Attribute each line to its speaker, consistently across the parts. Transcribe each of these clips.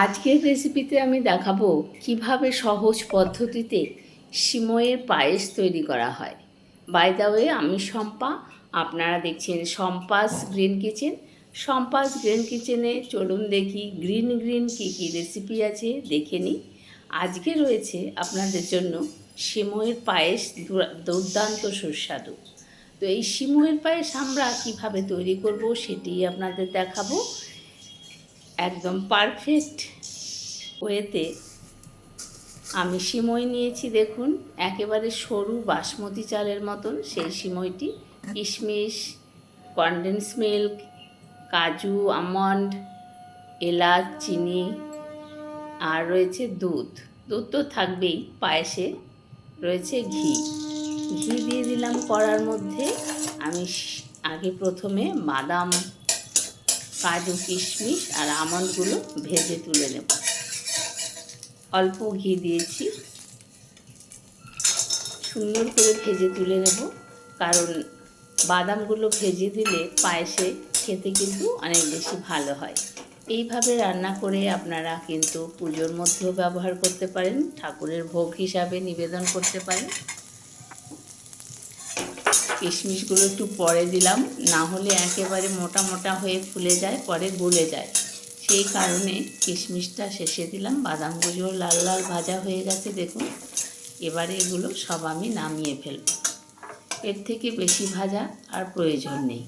Speaker 1: আজকের রেসিপিতে আমি দেখাবো কীভাবে সহজ পদ্ধতিতে সিময়ের পায়েস তৈরি করা হয়। বাই দ্য ওয়ে আমি শম্পা, আপনারা দেখছেন Shampa's green kitchen. Shampa's green কিচেনে চলুন দেখি গ্রিন গ্রিন কী কী রেসিপি আছে, দেখে নিই। আজকে রয়েছে আপনাদের জন্য সিময়ের পায়েস দুর্দান্ত সুস্বাদু। তো এই সিময়ের পায়েস আমরা কীভাবে তৈরি করব সেটি আপনাদের দেখাবো। একদম পারফেক্ট ওয়েতে আমি সিমই নিয়েছি, দেখুন। একেবারে সরু বাসমতি চালের মতন সেই সিমইটি। কিশমিশ কনডেন্স মিল্ক কাজু আমন্ড এলাচ, চিনি, আর রয়েছে দুধ। দুধ তো থাকবেই, পায়েসে রয়েছে ঘি। ঘি দিয়ে দিলাম কড়ার মধ্যে। আমি আগে প্রথমে বাদাম কাজু কিশমিশ আর আমন্ডগুলো ভেজে তুলে নেব। অল্প ঘি দিয়েছি। সুন্দর করে ভেজে তুলে নেব। কারণ বাদামগুলো ভেজে দিলে পায়েসে খেতে কিন্তু অনেক বেশি ভালো হয়। এইভাবে রান্না করে আপনারা কিন্তু পুজোর মধ্যেও ব্যবহার করতে পারেন, ঠাকুরের ভোগ হিসাবে নিবেদন করতে পারেন। কিশমিশগুলো একটু পরে দিলাম, না হলে একেবারে মোটা মোটা হয়ে ফুলে যায়, পরে গলে যায়। সেই কারণে কিশমিশটা শেষে দিলাম বাদামগুলো লাল লাল ভাজা হয়ে গেছে, দেখুন। এবারে এগুলো সব আমি নামিয়ে ফেলব। এর থেকে বেশি ভাজা আর প্রয়োজন নেই।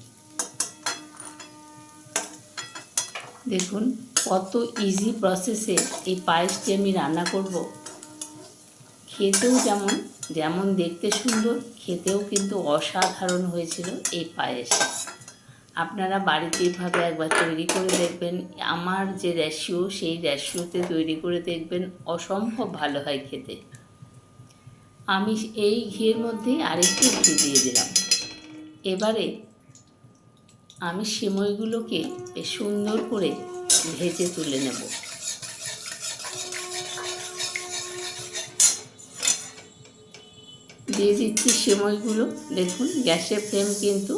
Speaker 1: দেখুন, কত ইজি প্রসেসে এই পায়েসটি আমি রান্না করব। খেতেও যেমন যেমন দেখতে সুন্দর, খেতেও কিন্তু অসাধারণ হয়েছিল এই পায়েস আপনারা বাড়িতে এইভাবে একবার তৈরি করে দেখবেন। আমার যে রেশিও সেই রেশিওতে তৈরি করে দেখবেন অসম্ভব ভালো হয় খেতে। আমি এই ঘিয়ের মধ্যে আরেকটু ঘি দিয়ে দিলাম। এবারে আমি সিমইগুলোকে সুন্দর করে ভেজে তুলে নেব। দিয়ে দিচ্ছি সিমইগুলো দেখুন, গ্যাসের ফ্লেম কিন্তু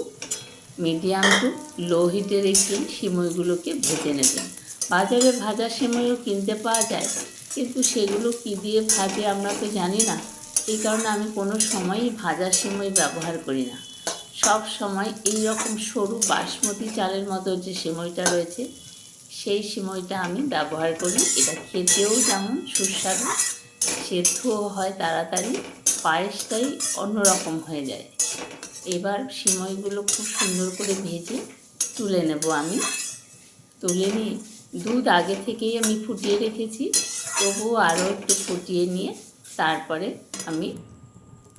Speaker 1: মিডিয়াম টু লো হিটে রেখে সিমইগুলোকে ভেজে নেবেন। বাজারে ভাজা সিমইও কিনতে পাওয়া যায়, কিন্তু সেগুলো কী দিয়ে ভাজে আমরা তো জানি না। এই কারণে আমি কোনো সময়ই ভাজা সিমই ব্যবহার করি না। সব সময় এই রকম সরু বাসমতি চালের মতো যে সিমইটা রয়েছে, সেই সিমইটা আমি ব্যবহার করি। এটা খেতেও যেমন সুস্বাদু, সেদ্ধও হয় তাড়াতাড়ি। পায়েসটাই অন্যরকম হয়ে যায়। এবার সিমইগুলো খুব সুন্দর করে ভেজে তুলে নেব আমি। তুলে নিয়ে দুধ আগে থেকেই আমি ফুটিয়ে রেখেছি, তবুও আরও একটু ফুটিয়ে নিয়ে তারপরে আমি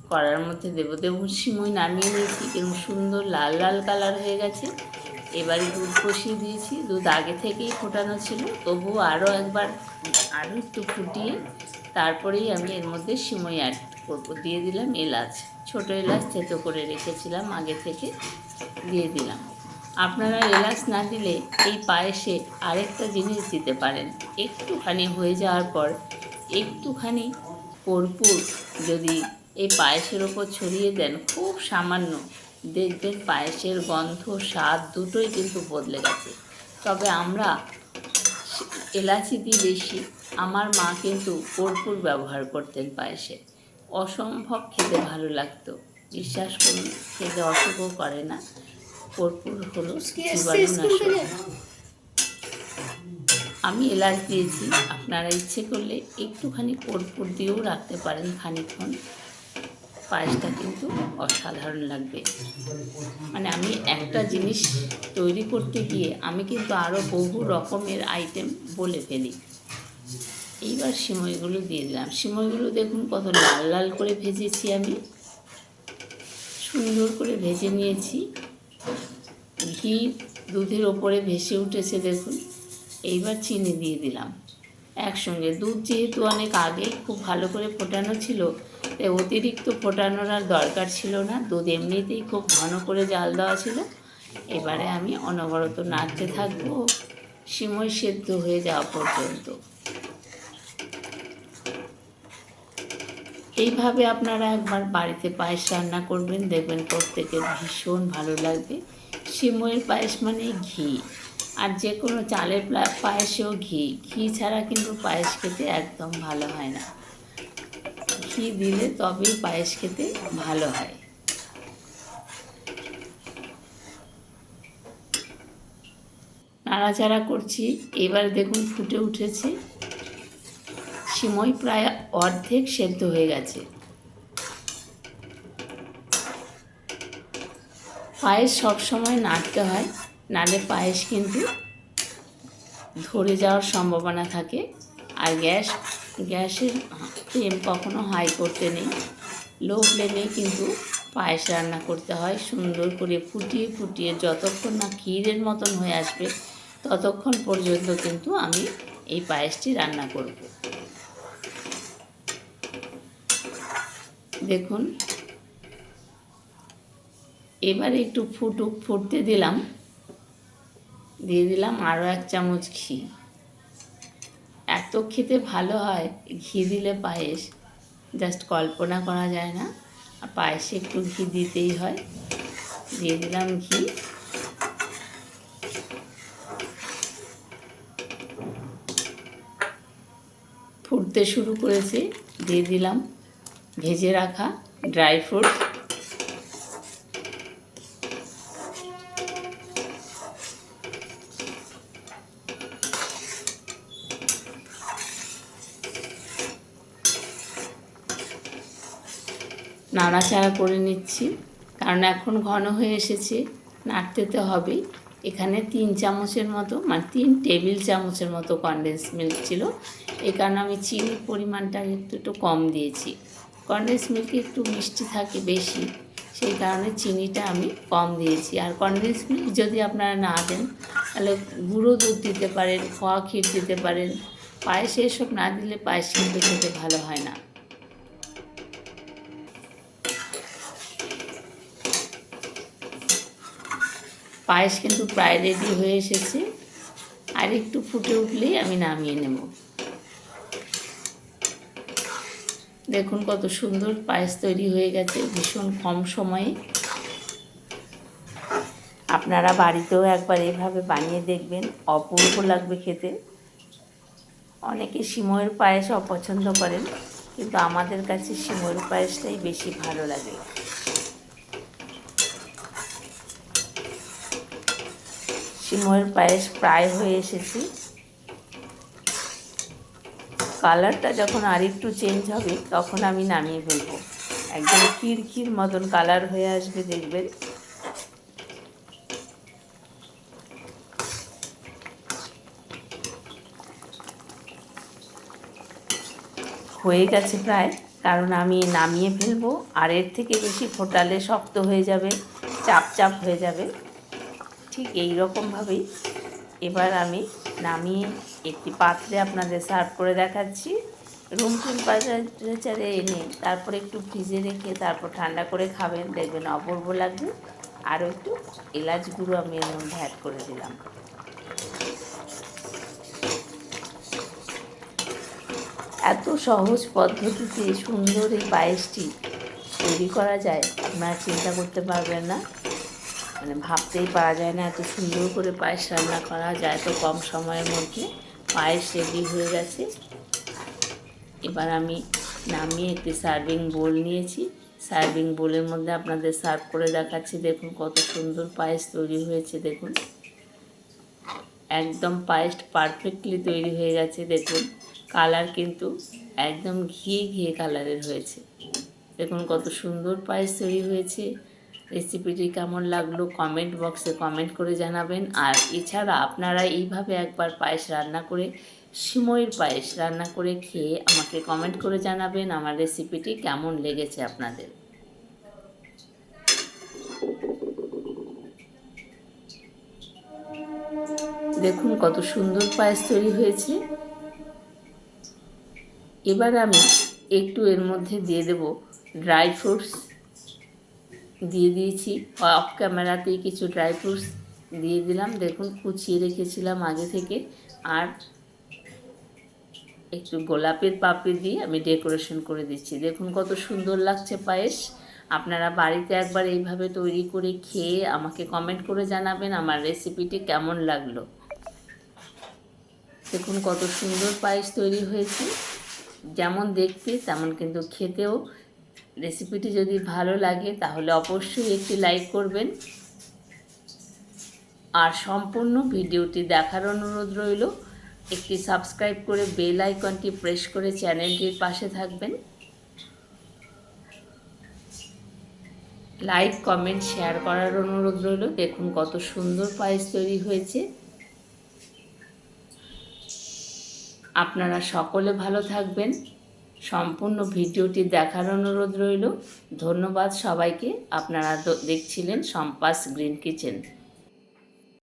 Speaker 1: কড়ার মধ্যে দেবো। দেবো সিমই নামিয়ে নিয়েছি এবং সুন্দর লাল লাল কালার হয়ে গেছে। এবারে দুধ বসিয়ে দিয়েছি। দুধ আগে থেকেই ফোটানো ছিল। তবুও আরও একবার আরও একটু ফুটিয়ে তারপরেই আমি এর মধ্যে সিমই অ্যাড করব। দিয়ে দিলাম এলাচ। ছোটো এলাচ থেতো করে রেখেছিলাম, আগে থেকে দিয়ে দিলাম। আপনারা এলাচ না দিলে এই পায়েসে আরেকটা জিনিস দিতে পারেন। একটুখানি হয়ে যাওয়ার পর একটুখানি কর্পূর যদি এই পায়েসের ওপর ছড়িয়ে দেন, খুব সামান্য দেখবেন পায়েসের গন্ধ স্বাদ দুটোই কিন্তু বদলে গেছে। তবে আমরা এলাচি দিই বেশি আমার মা কিন্তু কর্পূর ব্যবহার করতেন পায়েসে। অসম্ভব খেতে ভালো লাগতো। বিশ্বাস করুন খেতে অসুখও করে না। কর্পূর হলো আমি এলাচ দিয়েছি আপনারা ইচ্ছে করলে একটুখানি কর্পূর দিয়েও রাখতে পারেন খানিকক্ষণ। পায়েসটা কিন্তু অসাধারণ লাগবে। মানে আমি একটা জিনিস তৈরি করতে গিয়ে আমি কিন্তু আরও বহু রকমের আইটেম বলে ফেলি। এইবার সিমইগুলো দিয়ে দিলাম। সিমইগুলো দেখুন কত লাল লাল করে ভেজেছি আমি। সুন্দর করে ভেজে নিয়েছি। ঘি দুধের ওপরে ভেসে উঠেছে দেখুন। এইবার চিনি দিয়ে দিলাম। একসঙ্গে দুধ যেহেতু অনেক আগে খুব ভালো করে ফোটানো ছিল তাই অতিরিক্ত ফোটানোর আর দরকার ছিল না। দুধ এমনিতেই খুব ঘন করে জাল দেওয়া ছিল। এবারে আমি অনবরত নাড়তে থাকব। সিমই সেদ্ধ হয়ে যাওয়া পর্যন্ত। এইভাবে আপনারা একবার বাড়িতে পায়েস রান্না করবেন। দেখবেন প্রত্যেকের ভীষণ ভালো লাগবে। সিমইয়ের পায়েস মানে ঘি। আর যে কোনো চালের পায়েসেও ঘি। ঘি ছাড়া কিন্তু পায়েস খেতে একদম ভালো হয় না। ঘি দিলে তবেই পায়েস খেতে ভালো হয়? নাড়াচাড়া করছি, এবার দেখুন ফুটে উঠেছে। সিমই প্রায় অর্ধেক সেদ্ধ হয়ে গেছে। পায়েস সবসময় নাড়তে হয় নাড়লে পায়েস কিন্তু ধরে যাওয়ার সম্ভাবনা থাকে। আর গ্যাস, গ্যাসের ফ্লেম কখনো হাই করতে নেই। লো ফ্লেমে কিন্তু পায়েস রান্না করতে হয়। সুন্দর করে ফুটিয়ে ফুটিয়ে যতক্ষণ না ক্ষীরের মতন হয়ে আসবে, ততক্ষণ পর্যন্ত কিন্তু আমি এই পায়েসটি রান্না করব। দেখুন, এবারে একটু ফুটুক, ফুটতে দিলাম। দিয়ে দিলাম আরও এক চামচ ঘি। এত খেতে ভালো হয়, ঘি দিলে পায়েস। জাস্ট কল্পনা করা যায় না। আর পায়েসে একটু ঘি দিতেই হয়। দিয়ে দিলাম ঘি। ফুটতে শুরু করেছে। দিয়ে দিলাম ভেজে রাখা ড্রাই ফ্রুট। নাড়াচাড়া করে নিচ্ছি। কারণ এখন ঘন হয়ে এসেছে, নাড়তে তো হবেই। এখানে তিন চামচের মতো মানে তিন টেবিল চামচের মতো কনডেন্স মিল্ক ছিল। এই কারণে আমি চিনির পরিমাণটা একটু একটু কম দিয়েছি। কনডেন্স মিল্কে একটু মিষ্টি থাকে বেশি, সেই কারণে চিনিটা আমি কম দিয়েছি। আর কনডেন্স মিল্ক যদি আপনারা না দেন, তাহলে গুঁড়ো দুধ দিতে পারেন খোয়া ক্ষীর দিতে পারেন। পায়েসে এসব না দিলে পায়েস কিন্তু খেতে ভালো হয় না। পায়েস কিন্তু প্রায় রেডি হয়ে এসেছে। আর একটু ফুটে উঠলেই আমি নামিয়ে নেব। দেখুন কত সুন্দর পায়েস তৈরি হয়ে গেছে, ভীষণ কম সময়ে। আপনারা বাড়িতেও একবার এভাবে বানিয়ে দেখবেন, অপূর্ব লাগবে খেতে। অনেকে সিময়ের পায়েস অপছন্দ করেন, কিন্তু আমাদের কাছে সিময়ের পায়েসটাই বেশি ভালো লাগে। সিময়ের পায়েস প্রায় হয়ে এসেছি। কালারটা যখন আরেকটু চেঞ্জ হবে, তখন আমি নামিয়ে ফেলব। একদম ক্ষীর মতন কালার হয়ে আসবে, দেখবেন। হয়ে গেছে প্রায়, কারণ আমি নামিয়ে ফেলব, আর এর থেকে বেশি ফোটালে শক্ত হয়ে যাবে চাপ চাপ হয়ে যাবে। ঠিক এই রকমভাবেই এবার আমি নামিয়ে একটি পাত্রে আপনাদের সার্ভ করে দেখাচ্ছি। রুম টেম্পারেচারে এনে তারপর একটু ফ্রিজে রেখে তারপর ঠান্ডা করে খাবেন। দেখবেন অপূর্ব লাগবে। আরও একটু এলাচ গুঁড়ো আমি এর মধ্যে অ্যাড করে দিলাম। এত সহজ পদ্ধতিতে সুন্দর এই পায়েসটি তৈরি করা যায়, আপনারা চিন্তা করতে পারবেন না। মানে ভাবতেই পারা যায় না, এত সুন্দর করে পায়েস রান্না করা যায় এত কম সময়ের মধ্যে। পায়েস রেডি হয়ে গেছে। এবার আমি নামিয়ে একটি সার্ভিং বোল নিয়েছি। সার্ভিং বোলের মধ্যে আপনাদের সার্ভ করে দেখাচ্ছি। দেখুন কত সুন্দর পায়েস তৈরি হয়েছে, দেখুন। একদম পায়েস পারফেক্টলি তৈরি হয়ে গেছে, দেখুন। কালার কিন্তু একদম ঘিয়ে ঘিয়ে কালারের হয়েছে। দেখুন কত সুন্দর পায়েস তৈরি হয়েছে। রেসিপিটি কেমন লাগল কমেন্ট বক্সে কমেন্ট করে জানাবেন। আর এছাড়া আপনারা এইভাবে একবার পায়েস রান্না করে সিময়ের পায়েস রান্না করে খেয়ে আমাকে কমেন্ট করে জানাবেন আমার রেসিপিটি কেমন লেগেছে আপনাদের। দেখুন কত সুন্দর পায়েস তৈরি হয়েছে। এবার আমি একটু এর মধ্যে দিয়ে দেব ড্রাই ফ্রুটস দিয়ে দিয়েছি। অফ ক্যামেরাতেই কিছু ড্রাই ফ্রুটস দিয়ে দিলাম। দেখুন, কুচিয়ে রেখেছিলাম আগে থেকে। আর একটু গোলাপের পাপড়ি দিয়ে আমি ডেকোরেশন করে দিচ্ছি। দেখুন, কত সুন্দর লাগছে পায়েস। আপনারা বাড়িতে একবার এইভাবে তৈরি করে খেয়ে আমাকে কমেন্ট করে জানাবেন আমার রেসিপিটি কেমন লাগল। দেখুন, কত সুন্দর পায়েস তৈরি হয়েছে। যেমন দেখতে, তেমন কিন্তু খেতেও রেসিপিটি যদি ভালো লাগে, তাহলে অবশ্যই একটি লাইক করবেন। আর সম্পূর্ণ ভিডিওটি দেখার অনুরোধ রইল, একটি সাবস্ক্রাইব করে বেল আইকনটি প্রেস করে চ্যানেলটির পাশে থাকবেন। লাইক, কমেন্ট, শেয়ার করার অনুরোধ রইল। দেখুন কত সুন্দর পায়েস তৈরি হয়েছে। আপনারা সকলে ভালো থাকবেন। সম্পূর্ণ ভিডিওটি দেখার অনুরোধ রইল। ধন্যবাদ সবাইকে। আপনারা দেখছিলেন সম্পাস গ্রিন কিচেন।